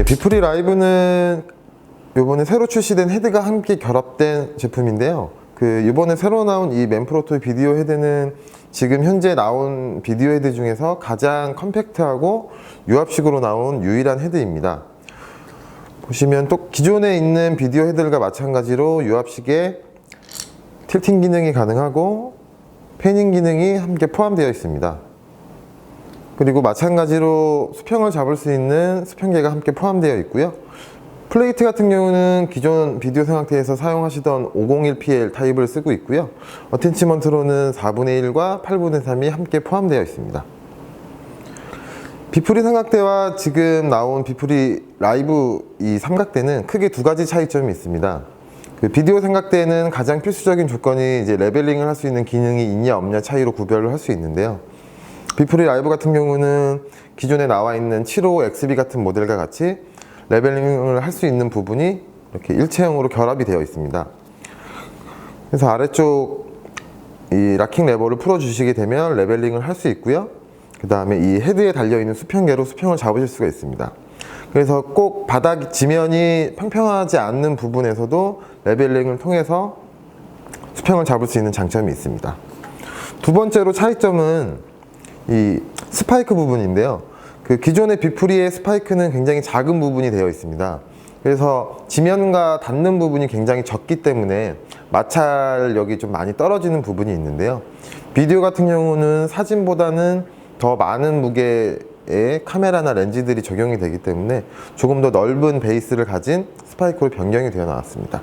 비프리 라이브는 요번에 새로 출시된 헤드가 함께 결합된 제품인데요. 그 이번에 새로 나온 이 맨프로토 비디오 헤드는 지금 현재 나온 비디오 헤드 중에서 가장 컴팩트하고 유압식으로 나온 유일한 헤드입니다. 보시면 또 기존에 있는 비디오 헤드들과 마찬가지로 유압식에 틸팅 기능이 가능하고 패닝 기능이 함께 포함되어 있습니다. 그리고 마찬가지로 수평을 잡을 수 있는 수평계가 함께 포함되어 있고요. 플레이트 같은 경우는 기존 비디오 생각대에서 사용하시던 501PL 타입을 쓰고 있고요. 어텐치먼트로는 4분의 1과 8분의 3이 함께 포함되어 있습니다. 비프리 삼각대와 지금 나온 비프리 라이브 이 삼각대는 크게 두 가지 차이점이 있습니다. 그 비디오 삼각대는 가장 필수적인 조건이 이제 레벨링을 할 수 있는 기능이 있냐 없냐 차이로 구별을 할 수 있는데요. 비프리 라이브 같은 경우는 기존에 나와 있는 75 XB 같은 모델과 같이 레벨링을 할 수 있는 부분이 이렇게 일체형으로 결합이 되어 있습니다. 그래서 아래쪽 이 락킹 레버를 풀어 주시게 되면 레벨링을 할 수 있고요. 그 다음에 이 헤드에 달려 있는 수평계로 수평을 잡으실 수가 있습니다. 그래서 꼭 바닥 지면이 평평하지 않는 부분에서도 레벨링을 통해서 수평을 잡을 수 있는 장점이 있습니다. 두 번째로 차이점은 이 스파이크 부분인데요. 그 기존의 비프리의 스파이크는 굉장히 작은 부분이 되어 있습니다. 그래서 지면과 닿는 부분이 굉장히 적기 때문에 마찰력이 좀 많이 떨어지는 부분이 있는데요. 비디오 같은 경우는 사진보다는 더 많은 무게의 카메라나 렌즈들이 적용이 되기 때문에 조금 더 넓은 베이스를 가진 스파이크로 변경이 되어 나왔습니다.